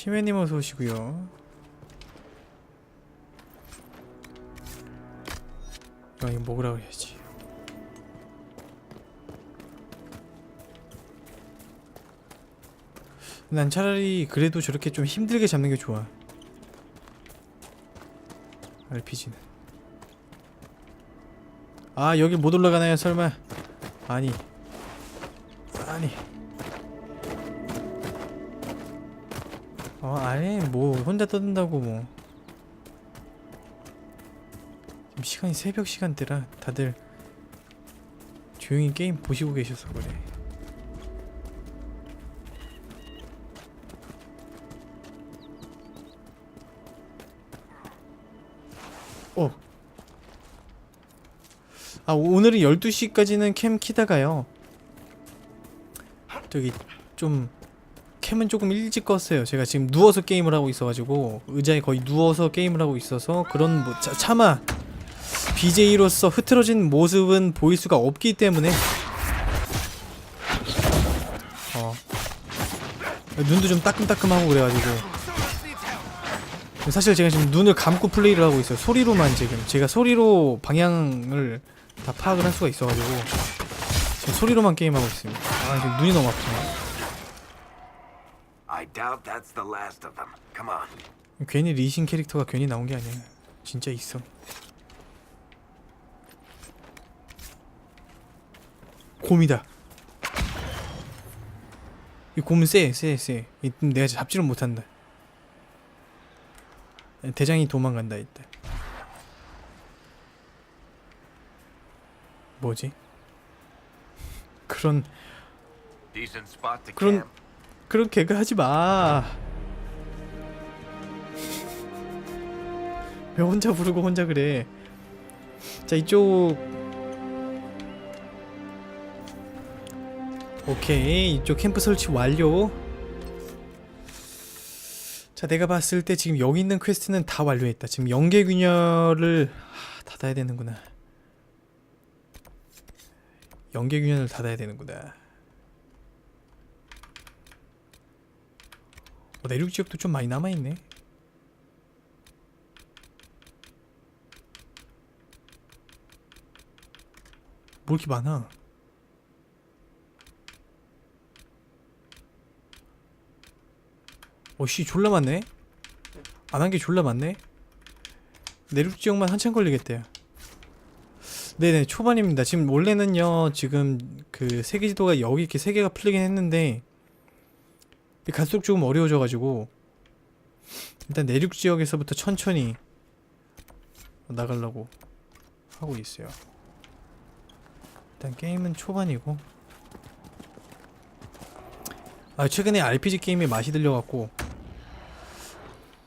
시메님 어서 오시고요. 아 이거 먹으라 그래야지. 난 차라리 그래도 저렇게 좀 힘들게 잡는 게 좋아. RPG는. 아 여기 못 올라가나요 설마? 아니. 아니. 어 아니 뭐 혼자 떠든다고 뭐. 지금 시간이 새벽 시간대라 다들 조용히 게임 보시고 계셔서 그래. 어. 아 오늘은 12시까지는 캠 키다가요. 저기 좀 캠은 조금 일찍 껐어요. 제가 지금 누워서 게임을 하고 있어가지고 의자에 거의 누워서 게임을 하고 있어서 그런 뭐 차, 차마 BJ로서 흐트러진 모습은 보일 수가 없기 때문에 어 눈도 좀 따끔따끔하고 그래가지고 사실 제가 지금 눈을 감고 플레이를 하고 있어요. 소리로만 지금 제가 소리로 방향을 다 파악을 할 수가 있어가지고 지금 소리로만 게임하고 있습니다. 아 지금 눈이 너무 아프네. Doubt that's the last of them. Come on. 괜히 리신 캐릭터가 괜히 나온 게 아니야. 진짜 있어. 곰이다. 이 곰은 세, 세, 세. 이 내가 잡지를 못한다. 대장이 도망간다 이때. 뭐지? 그런 그런-. 그런 개그 하지 마. 왜 혼자 부르고 혼자 그래? 자 이쪽 오케이 이쪽 캠프 설치 완료. 자 내가 봤을 때 지금 여기 있는 퀘스트는 다 완료했다. 지금 연계 균열을 하, 닫아야 되는구나. 연계 균열을 닫아야 되는구나. 어, 내륙 지역도 좀 많이 남아있네. 뭐 이렇게 많아? 어씨 졸라 많네. 안 한 게 졸라 많네. 내륙 지역만 한참 걸리겠대요. 네네 초반입니다. 지금 원래는요 지금 그 세계 지도가 여기 이렇게 세 개가 풀리긴 했는데 갈수록 조금 어려워져가지고 일단 내륙 지역에서부터 천천히 나가려고 하고 있어요. 일단 게임은 초반이고. 아 최근에 RPG 게임에 맛이 들려갖고.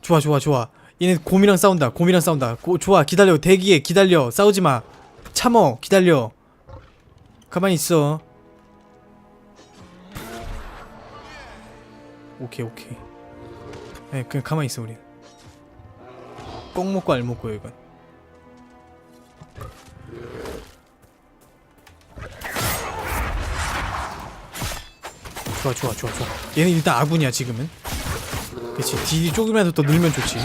좋아 좋아 좋아. 얘네 곰이랑 싸운다 곰이랑 싸운다. 고, 좋아 기다려 대기해 기다려. 싸우지마. 참어 기다려. 가만히 있어 오케이 오케이. 네 그냥 가만히 있어 우리. 꼭 먹고 알 먹고 이건. 좋아 좋아 좋아 좋아. 얘는 일단 아군이야 지금은. 그치 딜이 조금이라도 더 늘면 좋지.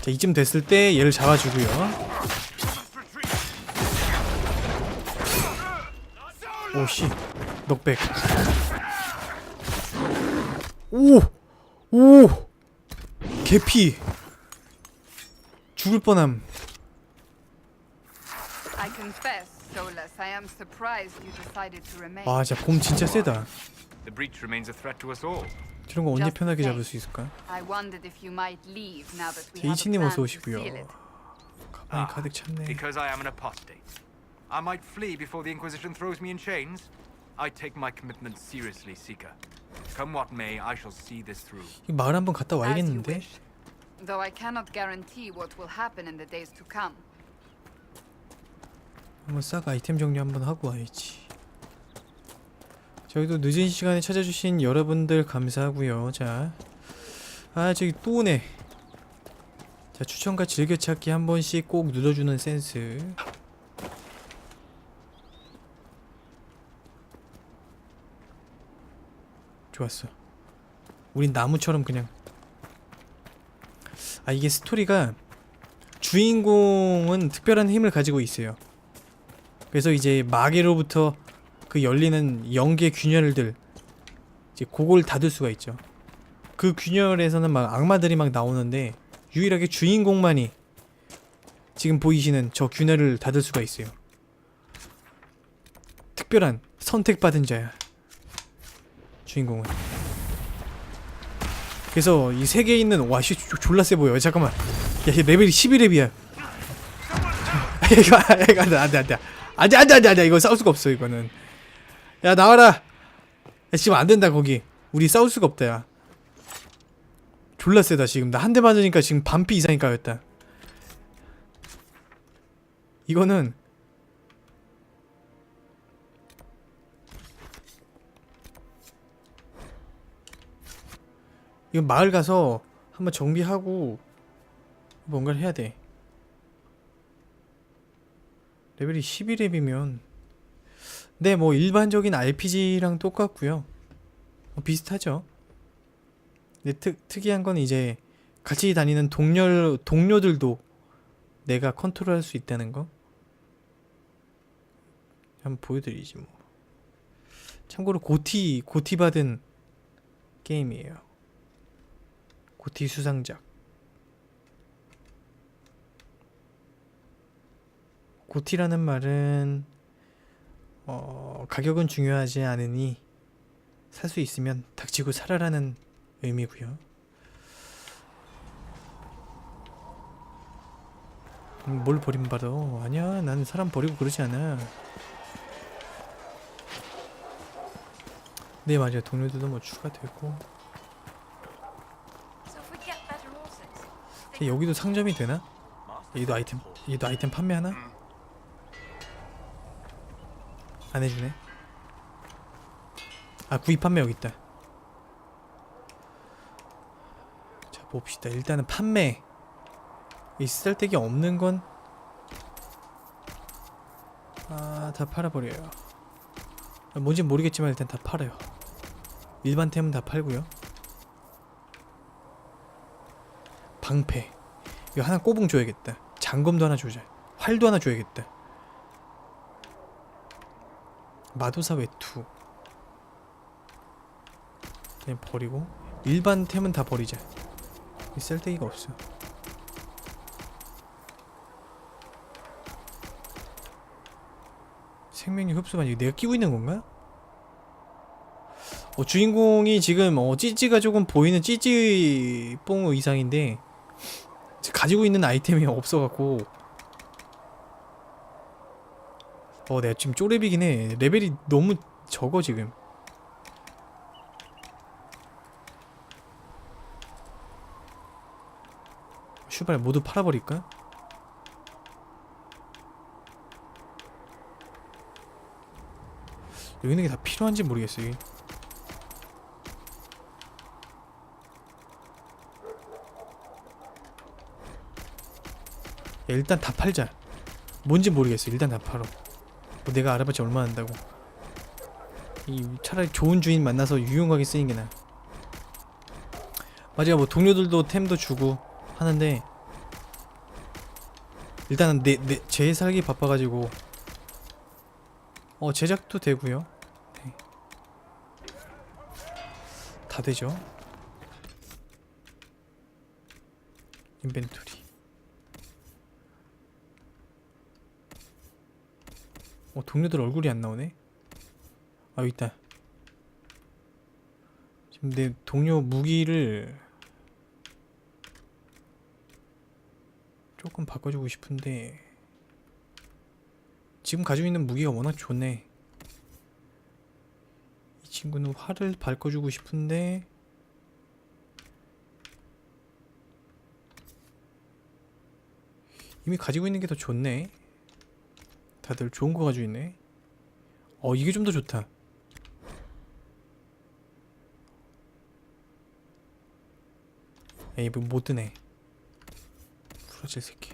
자 이쯤 됐을 때 얘를 잡아주고요 오씨 넉백 오! 오! 개피 죽을 뻔함. 아 진짜 곰 진짜 세다. 저런 거 언제 편하게. 잡을 수 있을까? 제 이치님 어서 오시고요. 가방이 가득 찼네 I might flee before the Inquisition throws me in chains. I take my commitment seriously, Seeker. Come what may, I shall see this through. 이 마을 한번 갔다 As you 와야겠는데? wish. Though I cannot guarantee what will happen in the days to come. 한번 싹 아이템 정리 한번 하고 와야지 저희도 늦은 시간에 찾아주신 여러분들 감사하고요 자, 아 저기 또 오네 자 추천과 즐겨찾기 한 번씩 꼭 눌러주는 센스 좋았어. 우린 나무처럼 그냥. 아 이게 스토리가 주인공은 특별한 힘을 가지고 있어요. 그래서 이제 마계로부터 그 열리는 영계 균열들 이제 그걸 닫을 수가 있죠. 그 균열에서는 막 악마들이 막 나오는데 유일하게 주인공만이 지금 보이시는 저 균열을 닫을 수가 있어요. 특별한 선택받은 자야. 주인공은. 그래서 이 세계에 있는 와씨 졸라 세 보여. 잠깐만. 야, 얘 레벨이 11렙이야. 이거 이거 안돼 안돼 안돼 안돼 안돼 안돼 안돼 이거 싸울 수가 없어 이거는. 야 나와라. 야, 지금 안 된다 거기. 우리 싸울 수가 없다 야. 졸라 세다 지금 나 한 대 맞으니까 지금 반피 이상이 까였다. 이거는 이건 마을 가서 한번 정비하고 뭔가를 해야 돼. 레벨이 12렙이면 네, 뭐 일반적인 RPG랑 똑같고요. 뭐 비슷하죠. 근데 특, 특이한 건 이제 같이 다니는 동료 동료들도 내가 컨트롤할 수 있다는 거. 한번 보여드리지 뭐. 참고로 고티 고티 받은 게임이에요. 고티 수상작. 고티라는 말은 어, 가격은 중요하지 않으니 살 수 있으면 닥치고 살아라는 의미고요. 음, 뭘 버림받아? 아니야, 난 사람 버리고 그러지 않아. 네 맞아요, 동료들도 뭐 추가되고. 여기도 상점이 되나? 얘도 아이템, 얘도 아이템 판매하나? 안 해주네. 아 구입 판매 여기 있다. 자 봅시다. 일단은 판매. 이 쓸데기 없는 건. 아, 다 팔아버려요. 아, 뭔진 모르겠지만 일단 다 팔아요. 일반 템은 다 팔고요. 방패. 이거 하나 꼬붕 줘야겠다. 장검도 하나 주자. 활도 하나 줘야겠다. 마도사 외투. 그냥 버리고 일반 템은 다 버리자. 이 쓸데기가 없어. 생명력 흡수만 이거 내가 끼고 있는 건가? 어, 주인공이 지금 어, 찌찌가 조금 보이는 찌찌뽕 의상인데 가지고 있는 아이템이 없어갖고. 어 내가 지금 쪼렙이긴 해. 레벨이 너무 적어 지금. 슈발 모두 팔아버릴까? 여기 있는 게 다 필요한지 모르겠어 이 일단 다 팔자. 뭔지 모르겠어. 일단 다 팔어. 뭐 내가 알아봤자 얼마 한다고. 이 차라리 좋은 주인 만나서 유용하게 쓰는 게 나아. 맞아, 뭐 동료들도 템도 주고 하는데 일단은 내 내 제 살기 바빠가지고 어 제작도 되고요. 네. 다 되죠. 인벤토리. 어 동료들 얼굴이 안 나오네. 아 여기 있다. 지금 내 동료 무기를 조금 바꿔주고 싶은데 지금 가지고 있는 무기가 워낙 좋네. 이 친구는 활을 바꿔주고 싶은데 이미 가지고 있는 게 더 좋네. 다들 좋은 거 가지고 있네. 어, 이게 좀 더 좋다. 에이, 뭐못 드네. 부러질 새끼.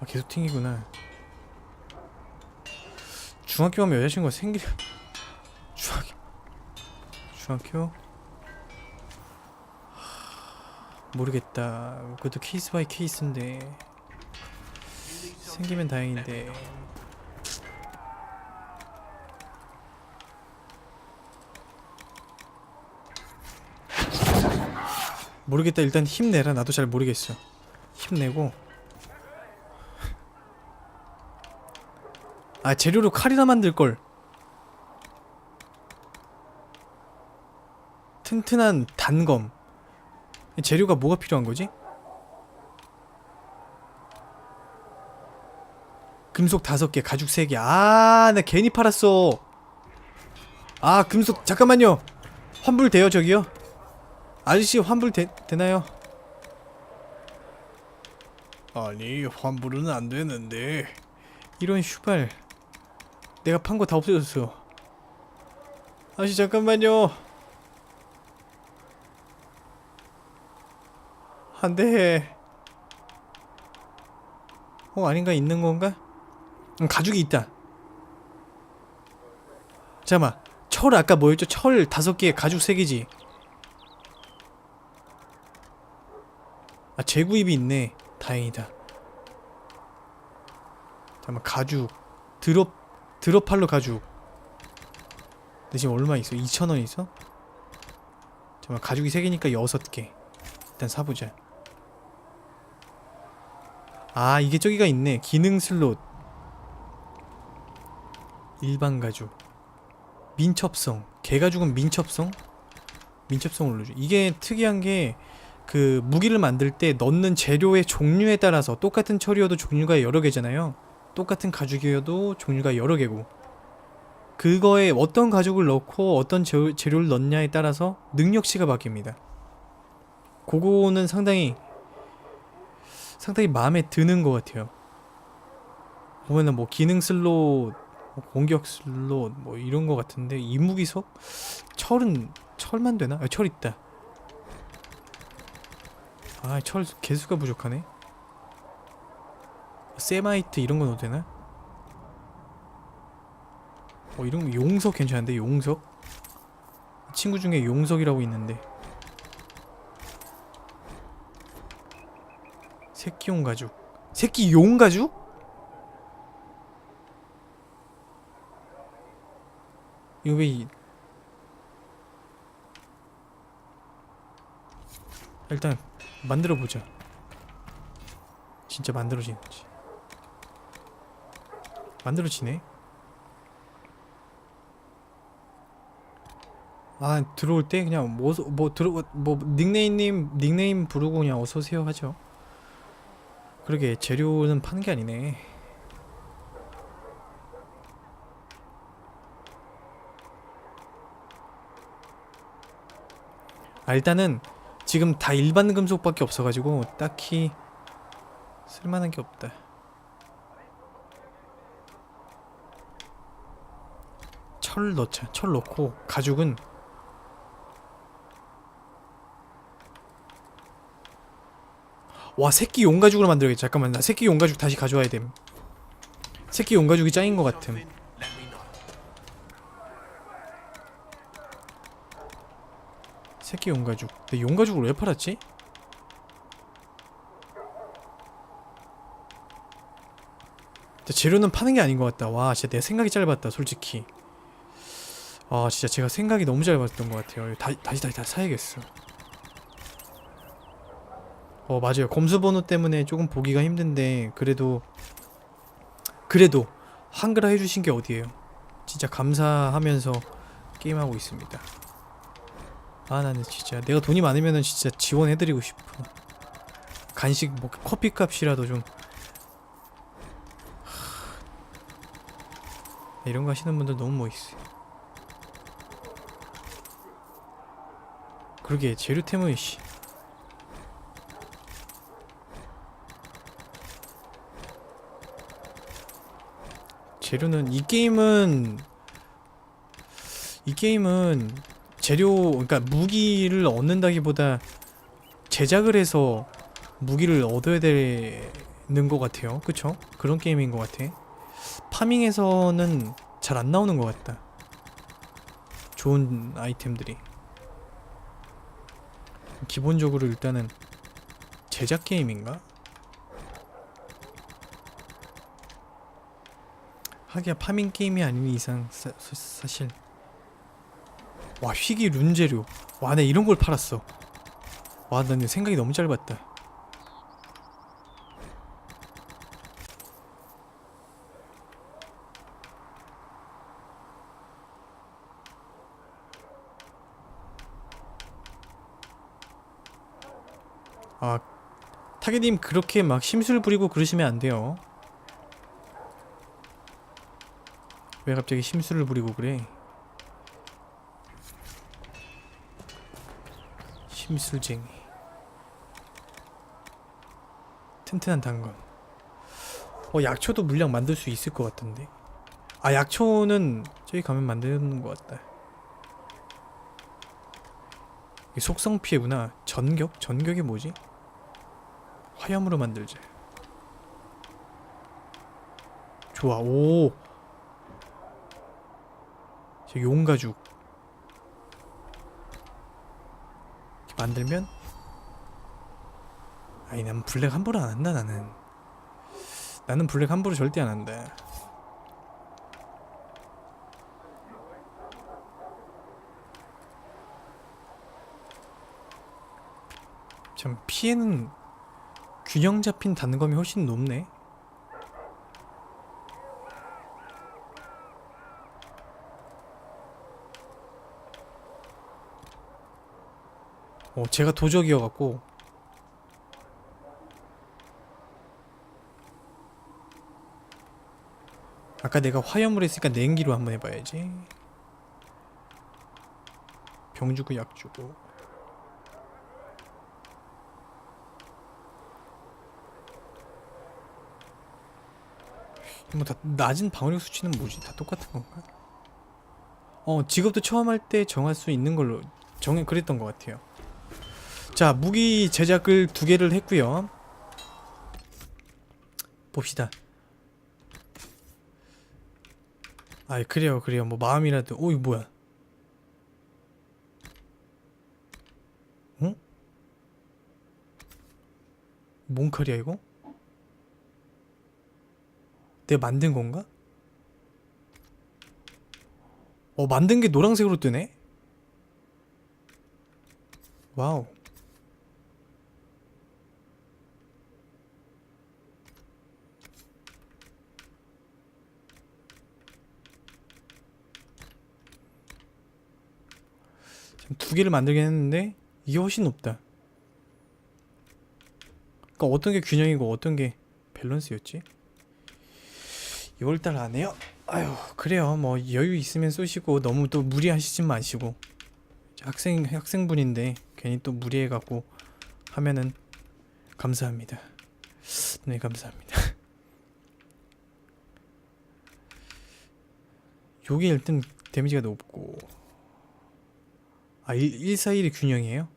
아 계속 튕기구나 중학교 가면 여자친구가 중학교 중학교 하, 모르겠다. 그것도 케이스 바이 케이스인데. 생기면 다행인데. 모르겠다. 일단 힘내라. 나도 잘 모르겠어. 힘내고. 아 재료로 칼이나 만들걸 튼튼한 단검. 재료가 뭐가 필요한 거지? 금속 다섯 개 가죽 세 개 아 나 괜히 팔았어. 아 금속 잠깐만요. 환불 돼요 저기요? 아저씨 환불 되, 되나요? 아니 환불은 안 되는데. 이런 슈발. 내가 판 거 다 없어졌어. 아저씨 잠깐만요 안 돼 어 아닌가? 있는 건가? 음, 가죽이 있다. 잠깐만. 철 아까 뭐였죠? 철 다섯 개에 가죽 세 개지. 아 재구입이 있네. 다행이다. 잠깐만 가죽. 드롭 드롭팔로 가죽. 근데 지금 얼마 있어? 2,000원 있어? 잠깐만 가죽이 3개니까 6개. 일단 사보자 아 이게 저기가 있네 기능 슬롯 일반 가죽 민첩성 개가죽은 민첩성? 민첩성 올려줘 이게 특이한 게 그 무기를 만들 때 넣는 재료의 종류에 따라서 똑같은 철이어도 종류가 여러 개잖아요. 똑같은 가죽이어도 종류가 여러 개고 그거에 어떤 가죽을 넣고 어떤 재, 재료를 넣냐에 따라서 능력치가 바뀝니다. 그거는 상당히 상당히 마음에 드는 것 같아요. 보면은 뭐 기능 슬롯, 뭐 공격 슬롯 뭐 이런 것 같은데 이무기석 철은 철만 되나? 아, 철 있다. 아, 철 개수가 부족하네. 세마이트 이런 거 넣어도 되나? 어, 이런 거 용석 괜찮은데 용석? 친구 중에 용석이라고 있는데. 새끼용 가죽. 새끼 용 가죽? 이거 왜 이... 일단 만들어 보자. 진짜 만들어지는지. 만들어지네. 아 들어올 때 그냥 뭐, 뭐 들어 뭐 닉네임님 닉네임 부르고 그냥 어서 오세요 하죠. 그러게 재료는 파는 게 아니네. 아 일단은 지금 다 일반 금속밖에 없어가지고 딱히 쓸만한 게 없다. 철 넣자. 철 넣고 가죽은 와 새끼 용가죽으로 만들어야겠다. 잠깐만 나 새끼 용가죽 다시 가져와야 됨. 새끼 용가죽이 짱인 것 같음. 새끼 용가죽. 근데 용가죽을 왜 팔았지? 재료는 파는 게 아닌 것 같다. 와, 진짜 내 생각이 짧았다, 솔직히. 아, 진짜 제가 생각이 너무 짧았던 것 같아요. 다, 다시 다시 다시 사야겠어. 어, 맞아요. 검수 번호 때문에 조금 보기가 힘든데 그래도 그래도 한글화 해주신 게 어디예요? 진짜 감사하면서 게임하고 있습니다. 아 나는 진짜 내가 돈이 많으면은 진짜 지원해드리고 싶어 간식 뭐 커피 값이라도 좀 하... 이런 거 하시는 분들 너무 멋있어요 그러게 재료템은 씨 재료는 이 게임은 이 게임은 재료 그러니까 무기를 얻는다기보다 제작을 해서 무기를 얻어야 될 있는 것 같아요. 그쵸? 그런 게임인 것 같아. 파밍에서는 잘 안 나오는 것 같다. 좋은 아이템들이. 기본적으로 일단은 제작 게임인가? 하기야 파밍 게임이 아닌 이상 사, 사, 사실. 와 휘기 룬재료. 와나 이런 걸 팔았어. 와난 생각이 너무 짧았다. 아 타겟님 그렇게 막 심술 부리고 그러시면 안 돼요 왜 갑자기 심술을 부리고 그래? 심술쟁이. 튼튼한 단검 어 약초도 물량 만들 수 있을 것 같던데. 아 약초는 저기 가면 만드는 것 같다. 이게 속성 피해구나. 전격? 전격이 뭐지? 화염으로 만들자. 좋아. 오 저 용가죽. 만들면 아니 난 블랙 함부로 안 한다 나는. 나는 블랙 함부로 절대 안 한다. 참 피해는 균형 잡힌 단검이 훨씬 높네 어, 제가 도적이어갖고 아까 내가 화염을 했으니까 냉기로 한번 해봐야지 병 주고 약 주고 뭐 다 낮은 방어력 수치는 뭐지? 다 똑같은 건가? 어 직업도 처음 할 때 정할 수 있는 걸로 정해 그랬던 것 같아요. 자 무기 제작을 두 개를 했고요. 봅시다. 아 그래요 그래요 뭐 마음이라도 오 이거 뭐야? 어? 뭔 칼이야 이거? 내가 만든 건가? 어 만든 게 노란색으로 뜨네? 와우 두 개를 만들긴 했는데 이게 훨씬 높다. 그러니까 어떤 게 균형이고 어떤 게 밸런스였지? 6월달 안에요? 아유 그래요. 뭐 여유 있으면 쏘시고 너무 또 무리하시지 마시고. 학생 학생분인데 괜히 또 무리해 갖고 하면은 감사합니다. 네 감사합니다. 요게 일단 데미지가 높고 아 1, 141이 균형이에요?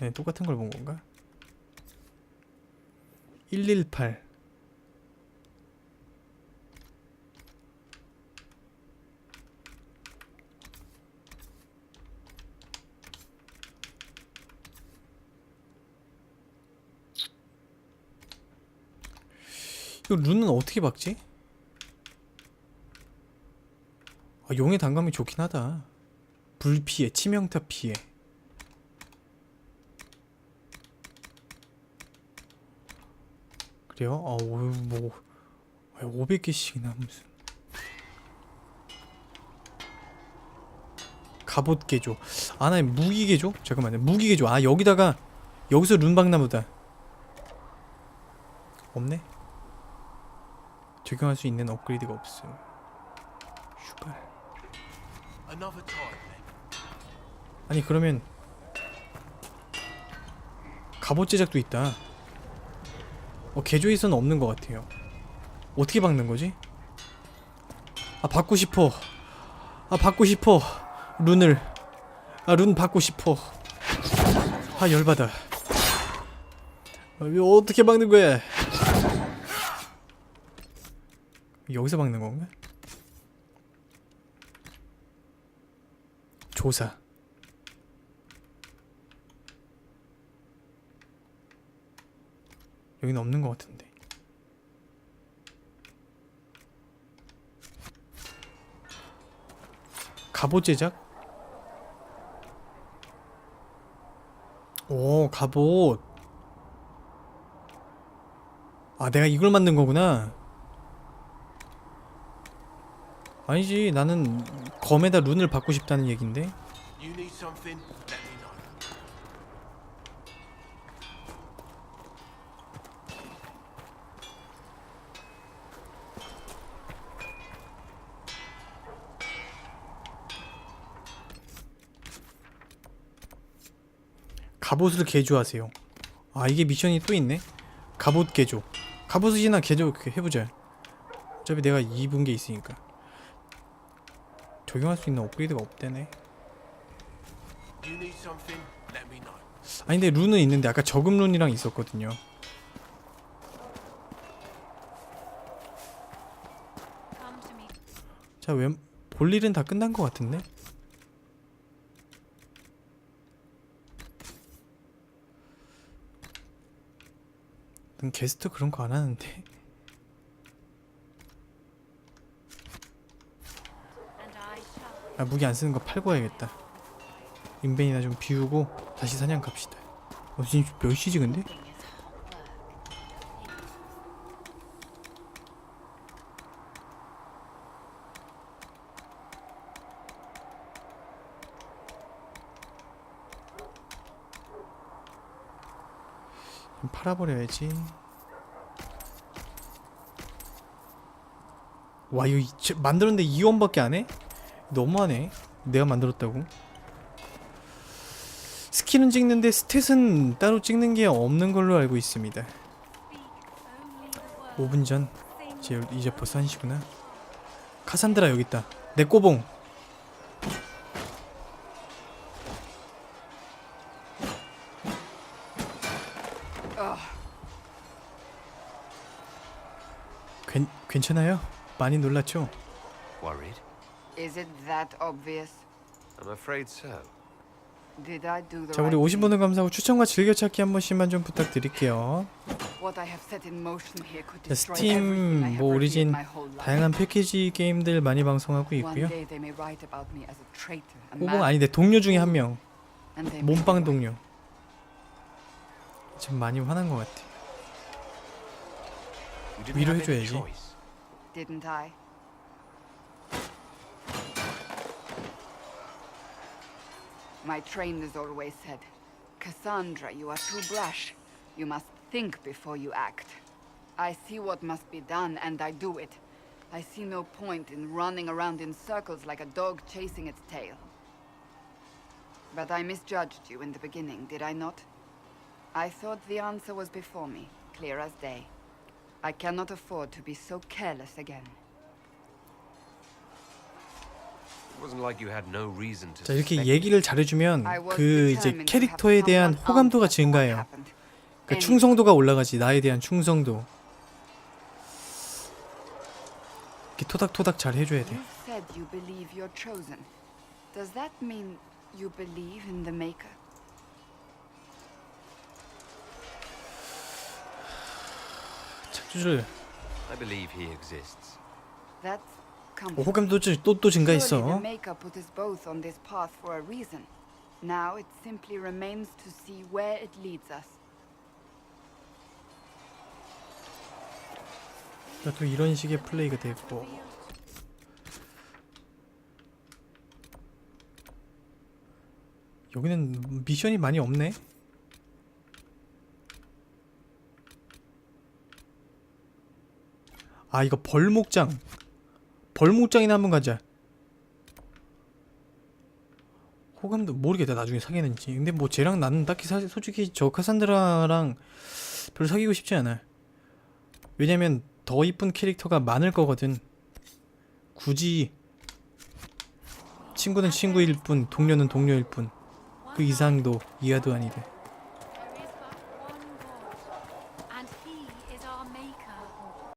네 똑같은 걸 본 건가? 118 이거 룬은 어떻게 박지? 아, 용의 단감이 좋긴 하다. 불 피해 치명타 피해. 그래요? 아, 오, 뭐 500개씩이나 무슨. 갑옷 개조. 아나 무기 개조? 잠깐만요. 무기 개조. 아 여기다가 여기서 룬박나 보다. 없네? 적용할 수 있는 업그레이드가 없음. 슈발 아니 그러면 갑옷 제작도 있다 어, 개조에서는 없는 것 같아요. 어떻게 박는 거지? 아 받고 싶어. 아 받고 싶어. 룬을. 아 룬 받고 싶어. 아 열받아 어, 이거 어떻게 막는 거야 여기서 막는 건가? 조사. 여기는 없는 것 같은데. 갑옷 제작? 오 갑옷. 아 내가 이걸 만든 거구나. 아니지 나는 검에다 룬을 받고 싶다는 얘긴데. 갑옷을 개조하세요. 아 이게 미션이 또 있네. 갑옷 개조. 갑옷이나 개조 그 해보자. 어차피 내가 입은 게 있으니까 적용할 수 있는 업그레이드가 없대네. 아니 근데 룬은 있는데 아까 저금 룬이랑 있었거든요. 자, 웬, 볼 일은 다 끝난 것 같은데? 난 게스트 그런 거 안 하는데. And I shall. 아, 무기 안 쓰는 거 팔고 와야겠다. 인벤이나 좀 비우고 다시 사냥 갑시다. 어, 지금 몇 시지 근데? 좀 팔아버려야지. 와, 이거 이- 저- 만들었는데 2원밖에 안 해? 너무하네. 내가 만들었다고. 스킬은 찍는데 스탯은 따로 찍는 게 없는 걸로 알고 있습니다. Speak only the word. 5분 전. 이제, 이제 벌써 1시구나. 카산드라 여기 있다. 내 꼬봉. 괜, 괜찮아요? 많이 놀랐죠? Worried? Is it that obvious? I'm afraid so. Did I do the 자 우리 right 50분을 감사하고 추천과 즐겨찾기 한 번씩만 좀 부탁드릴게요 thing? What I have set in motion here could 자, destroy 스팀, have 뭐 revealed 오리진 my whole life. 다양한 패키지 게임들 많이 방송하고 One 있고요 day they may write about me as a traitor, a 꼬봉 mad 아닌데 동료 중에 한 명 and they may 몸빵. 동료 지금 많이 화난 것 같아 You didn't 위로 해줘야지. choice. Didn't I? My trainers always said, Cassandra, you are too brash. You must think before you act. I see what must be done, and I do it. I see no point in running around in circles like a dog chasing its tail. But I misjudged you in the beginning, did I not? I thought the answer was before me, clear as day. I cannot afford to be so careless again. 자 이렇게 얘기를 잘해주면 I was 그 이제 determined to have 캐릭터에 대한 호감도가 증가해요. 그러니까 Anyway, 충성도가 올라가지 나에 대한 충성도 이렇게 토닥토닥 잘 해줘야 돼 You said you believe you're chosen. Does that mean you believe in the Maker? 착주를 I believe he exists. That's 어, comforting. 호감도 또, 또 Surely the 증가했어. Now it simply remains to see where it leads us. 그러니까 또 이런 식의 플레이가 되고 여기는 미션이 많이 없네 아 이거 벌목장 벌목장이나 한번 가자 호감도 모르겠다 나중에 사귀는지 근데 뭐 쟤랑 나는 딱히 사, 솔직히 저 카산드라랑 별로 사귀고 싶지 않아 왜냐면 더 이쁜 캐릭터가 많을 거거든. 굳이 친구는 친구일 뿐, 동료는 동료일 뿐. 그 이상도 이하도 아니돼.